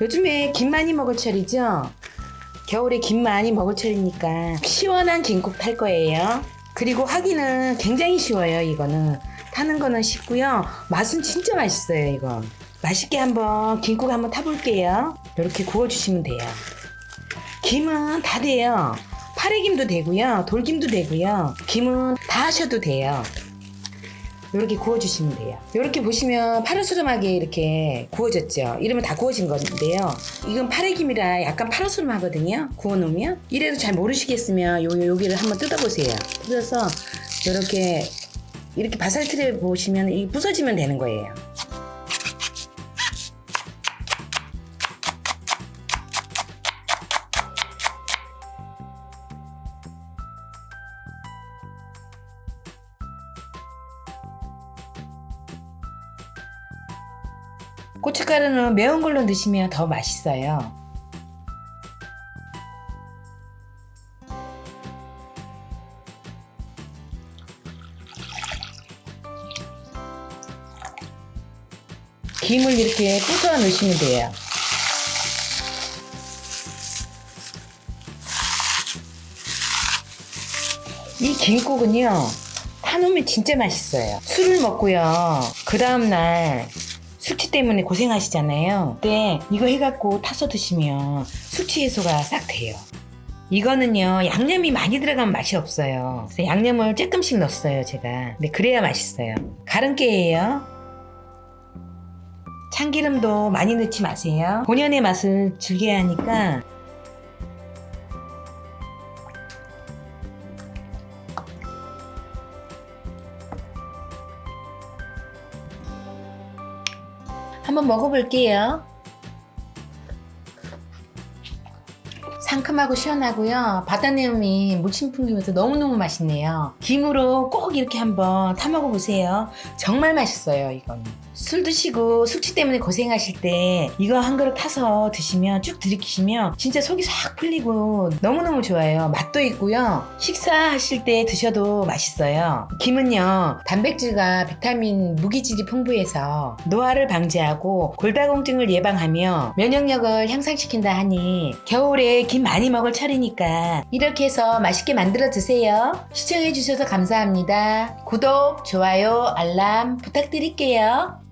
요즘에 김 많이 먹을 철이죠? 겨울에 김 많이 먹을 철이니까 시원한 김국 탈 거예요. 그리고 하기는 굉장히 쉬워요, 이거는. 타는 거는 쉽고요. 맛은 진짜 맛있어요, 이거. 맛있게 한번 김국 한번 타볼게요. 이렇게 구워주시면 돼요. 김은 다 돼요. 파래김도 되고요. 돌김도 되고요. 김은 다 하셔도 돼요. 이렇게 구워주시면 돼요. 이렇게 보시면 파르스름하게 이렇게 구워졌죠. 이러면 다 구워진 건데요. 이건 파래김이라 약간 파르스름하거든요. 구워놓으면 이래도 잘 모르시겠으면 요 여기를 한번 뜯어보세요. 뜯어서 이렇게 이렇게 바살트를 보시면 이 부서지면 되는 거예요. 고춧가루는 매운 걸로 넣으시면 더 맛있어요. 김을 이렇게 부숴 넣으시면 돼요. 이 김국은요, 타놓으면 진짜 맛있어요. 술을 먹고요. 그 다음날 숙취 때문에 고생하시잖아요. 근데 이거 해갖고 타서 드시면 숙취 해소가 싹 돼요. 이거는요, 양념이 많이 들어가면 맛이 없어요. 그래서 양념을 조금씩 넣었어요, 제가. 근데 그래야 맛있어요. 가른깨예요. 참기름도 많이 넣지 마세요. 본연의 맛을 즐겨야 하니까 한번 먹어볼게요. 상큼하고 시원하고요. 바다 내음이 물씬 풍기면서 너무너무 맛있네요. 김으로 꼭 이렇게 한번 타 먹어 보세요. 정말 맛있어요, 이거는. 술 드시고 숙취 때문에 고생하실 때 이거 한 그릇 타서 드시면 쭉 들이키시면 진짜 속이 싹 풀리고 너무너무 좋아요. 맛도 있고요. 식사하실 때 드셔도 맛있어요. 김은요, 단백질과 비타민, 무기질이 풍부해서 노화를 방지하고 골다공증을 예방하며 면역력을 향상시킨다 하니 겨울에 김 많이 먹을 철이니까 이렇게 해서 맛있게 만들어 드세요. 시청해주셔서 감사합니다. 구독, 좋아요, 알람 부탁드릴게요.